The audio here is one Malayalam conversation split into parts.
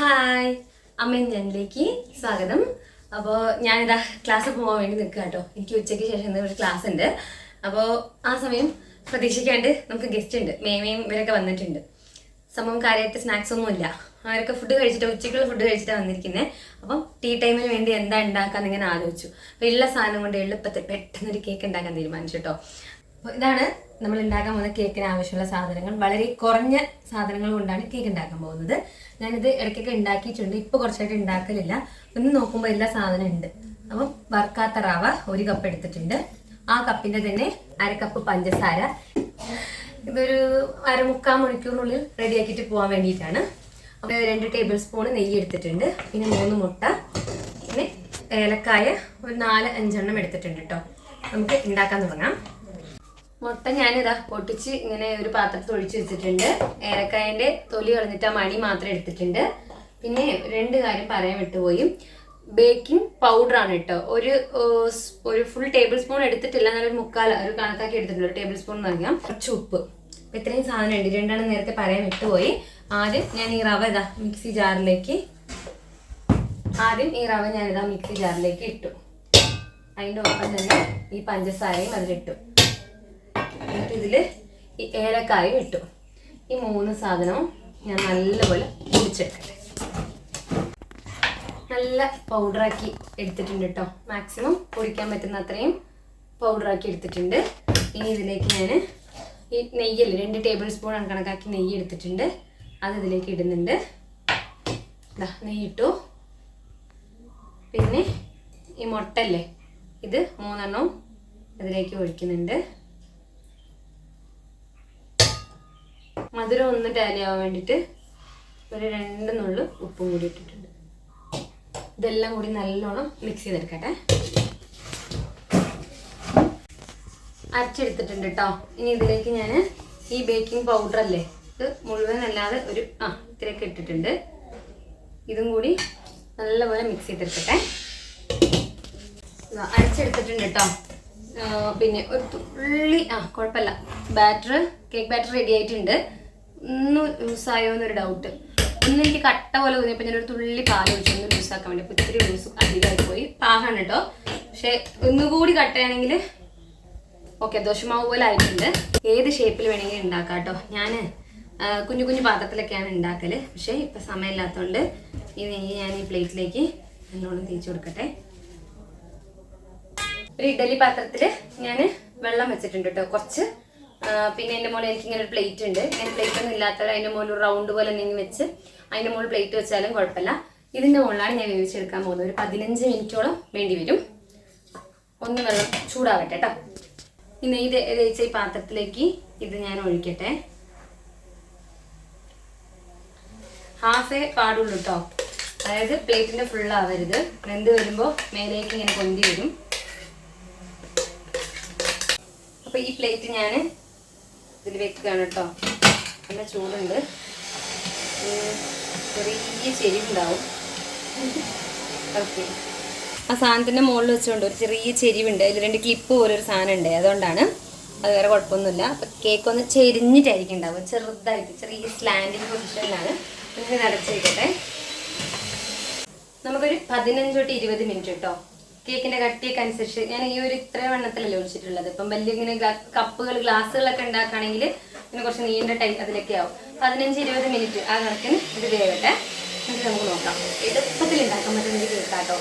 ഹായ് അമ്മയും ഞാനിലേക്ക് സ്വാഗതം. അപ്പോൾ ഞാനിതാ ക്ലാസ് പോകാൻ വേണ്ടി നിൽക്കുക കേട്ടോ എനിക്ക് ഉച്ചയ്ക്ക് ശേഷം ഒരു ക്ലാസ് ഉണ്ട്. അപ്പോൾ ആ സമയം പ്രതീക്ഷിക്കാണ്ട് നമുക്ക് ഗസ്റ്റ് ഉണ്ട്. മേമയും ഇവരൊക്കെ വന്നിട്ടുണ്ട്. സംഭവം കാര്യമായിട്ട് സ്നാക്സ് ഒന്നും ഇല്ല. അവരൊക്കെ ഫുഡ് കഴിച്ചിട്ട് ഉച്ചയ്ക്കുള്ള ഫുഡ് കഴിച്ചിട്ടാണ് വന്നിരിക്കുന്നത് അപ്പം ടീ ടൈമിന് വേണ്ടി എന്താ ഉണ്ടാക്കാന്ന് ഇങ്ങനെ ആലോചിച്ചു. അപ്പോൾ ഉള്ള സാധനം കൊണ്ട് എളുപ്പത്തിൽ പെട്ടെന്നൊരു കേക്ക് ഉണ്ടാക്കാൻ തീരുമാനിച്ചു കേട്ടോ അപ്പോൾ ഇതാണ് നമ്മൾ ഉണ്ടാക്കാൻ പോകുന്ന കേക്കിന് ആവശ്യമുള്ള സാധനങ്ങൾ. വളരെ കുറഞ്ഞ സാധനങ്ങൾ കൊണ്ടാണ് കേക്ക് ഉണ്ടാക്കാൻ പോകുന്നത്. ഞാനിത് ഇടയ്ക്കൊക്കെ ഉണ്ടാക്കിയിട്ടുണ്ട് ഇപ്പോൾ കുറച്ചായിട്ട് ഉണ്ടാക്കലില്ല ഒന്ന് നോക്കുമ്പോൾ എല്ലാ സാധനം ഉണ്ട് അപ്പം വറുക്കാത്ത റവ ഒരു കപ്പ് എടുത്തിട്ടുണ്ട്. ആ കപ്പിന്റെ തന്നെ അര കപ്പ് പഞ്ചസാര. ഇതൊരു അരമുക്കാൽ മണിക്കൂറിനുള്ളിൽ റെഡിയാക്കിയിട്ട് പോകാൻ വേണ്ടിയിട്ടാണ്. അപ്പോൾ രണ്ട് ടേബിൾ സ്പൂൺ നെയ്യ് എടുത്തിട്ടുണ്ട്. പിന്നെ മൂന്ന് മുട്ട. പിന്നെ ഏലക്കായ ഒരു നാല് അഞ്ചെണ്ണം എടുത്തിട്ടുണ്ട് കേട്ടോ നമുക്ക് ഉണ്ടാക്കാൻ തുടങ്ങാം. മുട്ട ഞാനിതാ പൊട്ടിച്ച് ഇങ്ങനെ ഒരു പാത്രത്തിൽ ഒഴിച്ചു വെച്ചിട്ടുണ്ട്. ഏലക്കായന്റെ തൊലി കളഞ്ഞിട്ട് ആ മണി മാത്രം എടുത്തിട്ടുണ്ട്. പിന്നെ രണ്ട് കാര്യം പറയാൻ വിട്ടുപോയി. ബേക്കിംഗ് പൗഡർ ആണ് കേട്ടോ. ഒരു ഒരു ഫുൾ ടേബിൾ സ്പൂൺ എടുത്തിട്ടില്ല. എന്നാലും മുക്കാൽ ഒരു കണക്കാക്കി എടുത്തിട്ടുണ്ട്. ഒരു ടേബിൾ സ്പൂൺ എന്ന് പറഞ്ഞാൽ കുറച്ച് ഉപ്പ്. ഇത്രയും സാധനം ഉണ്ട് രണ്ടെണ്ണം നേരത്തെ പറയാൻ വിട്ടുപോയി. ആദ്യം ഞാൻ ഈ റവ ഇതാ മിക്സി ജാറിലേക്ക് ആദ്യം ഈ റവ ഞാനിതാ മിക്സി ജാറിലേക്ക് ഇട്ടു. അതിന്റെ ഒപ്പം തന്നെ ഈ പഞ്ചസാരയും അതിലിട്ടു. എന്നിട്ട് ഇതിൽ ഈ ഏലക്കായും ഇട്ടു. ഈ മൂന്ന് സാധനവും ഞാൻ നല്ലപോലെ പൊടിച്ചെടുക്കട്ടെ നല്ല പൗഡറാക്കി എടുത്തിട്ടുണ്ട് കേട്ടോ മാക്സിമം പൊടിക്കാൻ പറ്റുന്ന അത്രയും പൗഡറാക്കി എടുത്തിട്ടുണ്ട്. ഇനി ഇതിലേക്ക് ഞാൻ ഈ നെയ്യല്ലേ രണ്ട് ടേബിൾ സ്പൂൺ കണക്കാക്കി നെയ്യ് എടുത്തിട്ടുണ്ട്. അത് ഇതിലേക്ക് ഇടുന്നുണ്ട്. നെയ്യ് ഇട്ടു. പിന്നെ ഈ മുട്ടല്ലേ ഇത് മൂന്നെണ്ണവും അതിലേക്ക് ഒഴിക്കുന്നുണ്ട്. മധുരം ഒന്ന് ടാലി ആവാൻ വേണ്ടിയിട്ട് ഒരു രണ്ട് നുള്ളു ഉപ്പും കൂടി ഇട്ടിട്ടുണ്ട്. ഇതെല്ലാം കൂടി നല്ലോണം മിക്സ് ചെയ്തെടുക്കട്ടെ. അരച്ചെടുത്തിട്ടുണ്ട് കേട്ടോ ഇനി ഇതിലേക്ക് ഞാൻ ഈ ബേക്കിംഗ് പൗഡർ അല്ലേ ഇത് മുഴുവൻ അല്ലാതെ ഒരു ആ ഇത്രയൊക്കെ ഇട്ടിട്ടുണ്ട്. ഇതും കൂടി നല്ലപോലെ മിക്സ് ചെയ്തെടുക്കട്ടെ. അരച്ചെടുത്തിട്ടുണ്ട് കേട്ടോ പിന്നെ ഒരു തുള്ളി ആ കുഴപ്പമില്ല. ബാറ്റർ കേക്ക് ബാറ്റർ റെഡി ആയിട്ടുണ്ട്. ഒന്ന് ലൂസായോ എന്നൊരു ഡൗട്ട് ഒന്ന് എനിക്ക് കട്ട പോലെ തോന്നിയപ്പോൾ ഞാനൊരു തുള്ളി പാൽ ഒഴിച്ചു ഒന്ന് ലൂസാക്കാൻ വേണ്ടി. അപ്പോൾ ഇത്തിരി ലൂസ് അധികമായി പോയി പാകാണ് കേട്ടോ പക്ഷേ ഒന്നുകൂടി കട്ടയാണെങ്കിൽ ഓക്കെ ദോശമാവ് പോലെ ആയിട്ടുണ്ട്. ഏത് ഷേപ്പിൽ വേണമെങ്കിലും ഉണ്ടാക്കാം കേട്ടോ ഞാൻ കുഞ്ഞു കുഞ്ഞു പാത്രത്തിലൊക്കെയാണ് ഉണ്ടാക്കൽ പക്ഷേ ഇപ്പം സമയമില്ലാത്തതുകൊണ്ട് ഈ നെയ്യ് ഞാൻ ഈ പ്ലേറ്റിലേക്ക് നല്ലോണം തേച്ച് കൊടുക്കട്ടെ. ഒരു ഇഡലി പാത്രത്തിൽ ഞാൻ വെള്ളം വെച്ചിട്ടുണ്ട് കേട്ടോ കുറച്ച് പിന്നെ എന്റെ മോളെ എനിക്ക് ഇങ്ങനെ ഒരു പ്ലേറ്റ് ഉണ്ട്. ഇങ്ങനെ പ്ലേറ്റ് ഒന്നും ഇല്ലാത്തവർ അതിന്റെ മുകളിൽ ഒരു റൗണ്ട് പോലെ എന്തെങ്കിലും വെച്ച് അതിന്റെ മുകളിൽ പ്ലേറ്റ് വെച്ചാലും കുഴപ്പമില്ല. ഇതിന്റെ മുകളിലാണ് ഞാൻ വേവിച്ചെടുക്കാൻ പോകുന്നത്. ഒരു പതിനഞ്ച് മിനിറ്റോളം വേണ്ടി വരും. ഒന്ന് വെള്ളം ചൂടാവട്ടെ കേട്ടോ ഇനി ഇത് തേച്ച ഈ പാത്രത്തിലേക്ക് ഇത് ഞാൻ ഒഴിക്കട്ടെ. ഹാഫേ പാടുള്ളൂ കേട്ടോ അതായത് പ്ലേറ്റിന്റെ ഫുൾ ആവരുത്. വെന്ത് വരുമ്പോൾ മേലേക്ക് ഇങ്ങനെ പൊന്തി വരും. അപ്പൊ ഈ പ്ലേറ്റ് ഞാൻ ഇതിൽ വെക്കുകയാണ് കേട്ടോ നല്ല ചൂടുണ്ട്. ചെറിയ ചെരിവുണ്ടാവും. ഓക്കെ. ആ സാധനത്തിന്റെ മുകളിൽ വെച്ചുകൊണ്ട് ഒരു ചെറിയ ചെരിവുണ്ട്. അതിൽ രണ്ട് ക്ലിപ്പ് പോലെ ഒരു സാധനം ഉണ്ട് അതുകൊണ്ടാണ് അത് വേറെ കുഴപ്പമൊന്നുമില്ല. അപ്പം കേക്ക് ഒന്ന് ചെരിഞ്ഞിട്ടായിരിക്കും ഉണ്ടാവും ചെറുതായിട്ട് ചെറിയ സ്ലാൻഡിങ് പൊസിഷനിലാണ് ഇങ്ങനെ നിറച്ചിരിക്കട്ടെ നമുക്കൊരു പതിനഞ്ച് തൊട്ട് ഇരുപത് മിനിറ്റ് കേട്ടോ കേക്കിന്റെ കട്ടിയൊക്കെ അനുസരിച്ച് ഞാൻ ഈ ഒരു ഇത്ര വണ്ണത്തിലല്ലേ ഒഴിച്ചിട്ടുള്ളത്. ഇപ്പം വലിയ ഇങ്ങനെ കപ്പുകൾ ഗ്ലാസ്സുകളൊക്കെ ഉണ്ടാക്കുകയാണെങ്കിൽ ഇങ്ങനെ കുറച്ച് നീണ്ട ടൈം അതിലൊക്കെ ആവും. പതിനഞ്ച് ഇരുപത് മിനിറ്റ് ആ കണക്കിന് ഇത് വേവട്ടെ. എന്നിട്ട് നമുക്ക് നോക്കാം. എളുപ്പത്തിൽ ഉണ്ടാക്കാൻ പറ്റുന്ന ഒരു കേക്കാട്ടോ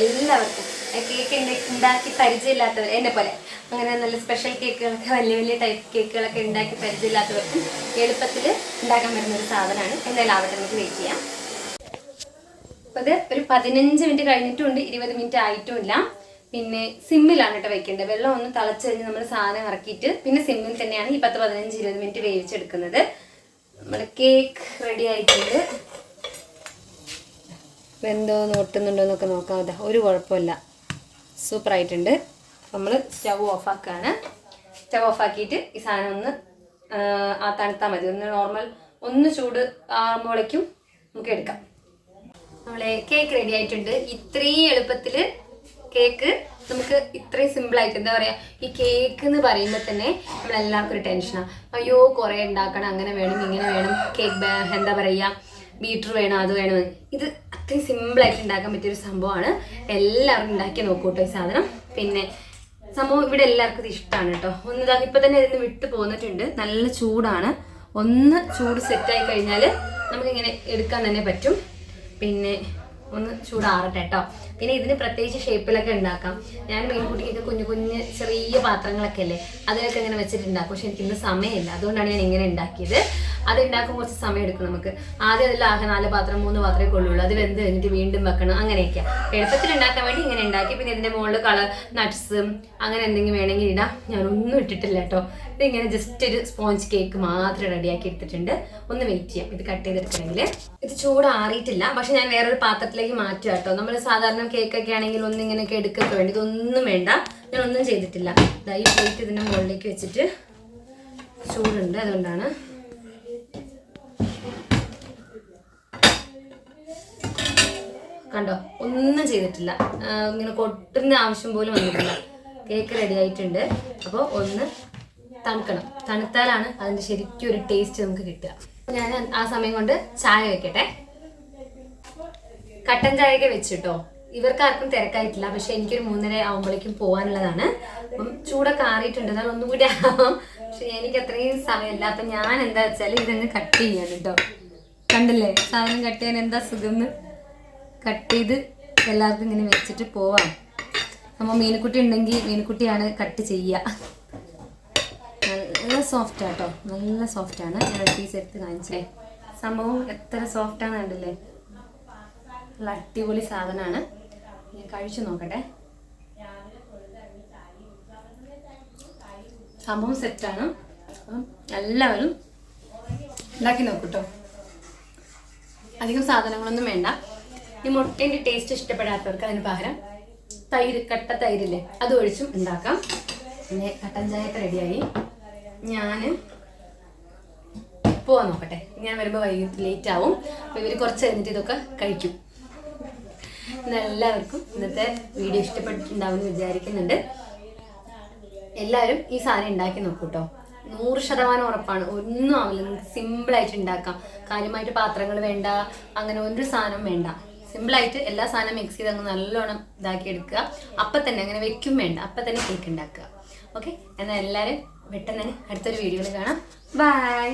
എല്ലാവർക്കും. കേക്ക് ഉണ്ടാക്കി പരിചയമില്ലാത്തവർ എന്നെ പോലെ. അങ്ങനെ നല്ല സ്പെഷ്യൽ കേക്കുകളൊക്കെ വലിയ വലിയ ടൈപ്പ് കേക്കുകളൊക്കെ ഉണ്ടാക്കി പരിചയമില്ലാത്തവർക്കും എളുപ്പത്തിൽ ഉണ്ടാക്കാൻ പറ്റുന്ന ഒരു സാധനമാണ്. എന്തായാലും ആവട്ടെ നമുക്ക് വെയിറ്റ് ചെയ്യാം. അപ്പൊ ഇത് ഒരു പതിനഞ്ച് മിനിറ്റ് കഴിഞ്ഞിട്ടുണ്ട്. ഇരുപത് മിനിറ്റ് ആയിട്ടുമില്ല. പിന്നെ സിമ്മിലാണ് കേട്ടോ വെക്കേണ്ടത്. വെള്ളം ഒന്ന് തിളച്ച് കഴിഞ്ഞ് നമ്മൾ സാധനം ഇറക്കിയിട്ട് പിന്നെ സിമ്മിൽ തന്നെയാണ് ഈ പത്ത് പതിനഞ്ച് ഇരുപത് മിനിറ്റ് വേവിച്ചെടുക്കുന്നത് നമ്മുടെ കേക്ക് റെഡി ആയിട്ടുണ്ട്. വെന്തോ നോട്ടുന്നുണ്ടോ എന്നൊക്കെ നോക്കാം. ഒരു കുഴപ്പമില്ല. സൂപ്പർ ആയിട്ടുണ്ട്. നമ്മൾ സ്റ്റവ് ഓഫാക്കാണ് സ്റ്റവ് ഓഫാക്കിയിട്ട് ഈ സാധനം ഒന്ന് ആ തണുത്താൽ മതി. ഒന്ന് നോർമൽ ഒന്ന് ചൂട് ആകുമ്പോഴേക്കും നമുക്ക് എടുക്കാം. നമ്മളെ കേക്ക് റെഡി ആയിട്ടുണ്ട്. ഇത്രയും എളുപ്പത്തിൽ കേക്ക് നമുക്ക് ഇത്രയും സിമ്പിൾ ആയിട്ട് എന്താ പറയാ ഈ കേക്ക് എന്ന് പറയുമ്പോൾ തന്നെ നമ്മളെല്ലാവർക്കും ഒരു ടെൻഷനാണ് അയ്യോ കുറേ ഉണ്ടാക്കണം അങ്ങനെ വേണം ഇങ്ങനെ വേണം കേക്ക് എന്താ പറയുക ബീറ്റർ വേണം അത് വേണം. ഇത് അത്രയും സിമ്പിളായിട്ട് ഉണ്ടാക്കാൻ പറ്റിയൊരു സംഭവമാണ്. എല്ലാവരും ഉണ്ടാക്കി നോക്കൂട്ടോ ഈ സാധനം. പിന്നെ സംഭവം ഇവിടെ എല്ലാവർക്കും ഇത് ഇഷ്ടമാണ് കേട്ടോ ഒന്ന് ഇതാ ഇപ്പൊ തന്നെ ഇതിന് വിട്ടു പോന്നിട്ടുണ്ട്. നല്ല ചൂടാണ്. ഒന്ന് ചൂട് സെറ്റായി കഴിഞ്ഞാൽ നമുക്കിങ്ങനെ എടുക്കാൻ തന്നെ പറ്റും. പിന്നെ ഒന്ന് ചൂടാറട്ടെ കേട്ടോ പിന്നെ ഇതിന് പ്രത്യേകിച്ച് ഷേപ്പിലൊക്കെ ഉണ്ടാക്കാം. ഞാൻ മീൻകുട്ടിക്കൊക്കെ കുഞ്ഞു കുഞ്ഞ് ചെറിയ പാത്രങ്ങളൊക്കെ അല്ലേ അതിലൊക്കെ ഇങ്ങനെ വെച്ചിട്ടുണ്ടാക്കും. പക്ഷെ എനിക്ക് ഇന്ന് സമയമില്ല. അതുകൊണ്ടാണ് ഞാൻ ഇങ്ങനെ ഉണ്ടാക്കിയത്. അത് ഉണ്ടാക്കുമ്പോൾ കുറച്ച് സമയം എടുക്കും നമുക്ക്. ആദ്യം അതിൽ ആകെ നാല് പാത്രം മൂന്ന് പാത്രമേ കൊള്ളുള്ളൂ അത് വെന്ത് കഴിഞ്ഞിട്ട് വീണ്ടും വെക്കണം. അങ്ങനെയൊക്കെയാണ് എളുപ്പത്തിൽ ഉണ്ടാക്കാൻ വേണ്ടി ഇങ്ങനെ ഉണ്ടാക്കി. പിന്നെ ഇതിന്റെ മുകളിൽ കളർ നട്ട്സ് അങ്ങനെ എന്തെങ്കിലും വേണമെങ്കിൽ ഇടാം. ഞാനൊന്നും ഇട്ടിട്ടില്ല കേട്ടോ. ഇതിങ്ങനെ ജസ്റ്റ് ഒരു സ്പോഞ്ച് കേക്ക് മാത്രം റെഡിയാക്കി എടുത്തിട്ടുണ്ട്. ഒന്ന് വെയിറ്റ് ചെയ്യാം. ഇത് കട്ട് ചെയ്തെടുക്കണമെങ്കിൽ. ഇത് ചൂടാറിയിട്ടില്ല. പക്ഷെ ഞാൻ വേറൊരു പാത്രത്തിലേക്ക് മാറ്റുക കേട്ടോ. നമ്മൾ സാധാരണ കേക്കൊക്കെ ആണെങ്കിൽ ഒന്ന് ഇങ്ങനെയൊക്കെ എടുക്കൊക്കെ വേണ്ടി. ഇതൊന്നും വേണ്ട. ഞാൻ ഒന്നും ചെയ്തിട്ടില്ല ഈ പ്ലേറ്റ് ഇതിന്റെ മുകളിലേക്ക് വെച്ചിട്ട് ചൂടുണ്ട് അതുകൊണ്ടാണ്. കണ്ടോ? ഒന്നും ചെയ്തിട്ടില്ല. ഇങ്ങനെ കൊട്ടുന്ന ആവശ്യം പോലും വന്നിട്ടില്ല. കേക്ക് റെഡി ആയിട്ടുണ്ട്. അപ്പോൾ ഒന്ന് തണുക്കണം. തണുത്താലാണ് അതിന്റെ ശരിക്കും ഒരു ടേസ്റ്റ് നമുക്ക് കിട്ടുക. ഞാൻ ആ സമയം കൊണ്ട് ചായ വെക്കട്ടെ. കട്ടൻ ചായയൊക്കെ വെച്ചിട്ടോ ഇവർക്ക് ആർക്കും തിരക്കായിട്ടില്ല. പക്ഷെ എനിക്കൊരു മൂന്നര ആവുമ്പോഴേക്കും പോകാനുള്ളതാണ് അപ്പം ചൂടൊക്കെ ആറിയിട്ടുണ്ട്. എന്നാൽ ഒന്നും കൂടി ആവാം. പക്ഷെ എനിക്ക് അത്രയും സമയമില്ല. അപ്പം ഞാൻ എന്താ വെച്ചാൽ ഇതങ്ങ് കട്ട് ചെയ്യാൻ കേട്ടോ. കണ്ടില്ലേ? സാധനം കട്ട് ചെയ്യാൻ എന്താ സുഖം കട്ട് ചെയ്ത് എല്ലാവർക്കും ഇങ്ങനെ വെച്ചിട്ട് പോവാം. നമ്മൾ മീനുക്കുട്ടി ഉണ്ടെങ്കിൽ മീനുക്കുട്ടിയാണ് കട്ട് ചെയ്യുക. നല്ല സോഫ്റ്റ് ആട്ടോ. നല്ല സോഫ്റ്റ് ആണ്. ഞാൻ പീസ് എടുത്ത് കാണിച്ചേ. സംഭവം എത്ര സോഫ്റ്റ് ആണ് കണ്ടില്ലേ? നല്ല അടിപൊളി സാധനമാണ്. ഞാൻ കഴിച്ചു നോക്കട്ടെ. സംഭവം സെറ്റാണ്. അപ്പം എല്ലാവരും ഉണ്ടാക്കി നോക്കൂട്ടോ. അധികം സാധനങ്ങളൊന്നും വേണ്ട. ഈ മുട്ടേന്റെ ടേസ്റ്റ് ഇഷ്ടപ്പെടാത്തവർക്ക് അതിന് പകരം തൈര് കട്ട തൈരില്ലേ അത് ഒഴിച്ചും ഉണ്ടാക്കാം. പിന്നെ കട്ടൻ ചായ റെഡിയായി. ഞാൻ പോവാൻ നോക്കട്ടെ. ഞാൻ വരുമ്പോൾ വൈകിട്ട് ലേറ്റ് ആവും. അപ്പോൾ ഇവർ കുറച്ച് കഴിഞ്ഞിട്ട് ഇതൊക്കെ കഴിക്കും. എല്ലാവർക്കും ഇന്നത്തെ വീഡിയോ ഇഷ്ടപ്പെട്ടിട്ടുണ്ടാവും വിചാരിക്കുന്നുണ്ട്. എല്ലാവരും ഈ സാധനം ഉണ്ടാക്കി നോക്കൂട്ടോ നൂറ് ശതമാനം ഉറപ്പാണ്. ഒന്നും ആവില്ല. നിങ്ങൾക്ക് സിമ്പിളായിട്ട് ഉണ്ടാക്കാം. കാര്യമായിട്ട് പാത്രങ്ങൾ വേണ്ട. അങ്ങനെ ഒരു സാധനം വേണ്ട. സിമ്പിളായിട്ട് എല്ലാ സാധനവും മിക്സ് ചെയ്ത് അങ്ങ് നല്ലോണം ഇതാക്കി എടുക്കുക. അപ്പം തന്നെ അങ്ങനെ വെക്കും വേണ്ട. അപ്പം തന്നെ കേക്ക് ഉണ്ടാക്കുക. ഓക്കെ എന്നാൽ എല്ലാവരും പെട്ടെന്ന് തന്നെ അടുത്തൊരു വീഡിയോയിൽ കാണാം. ബൈ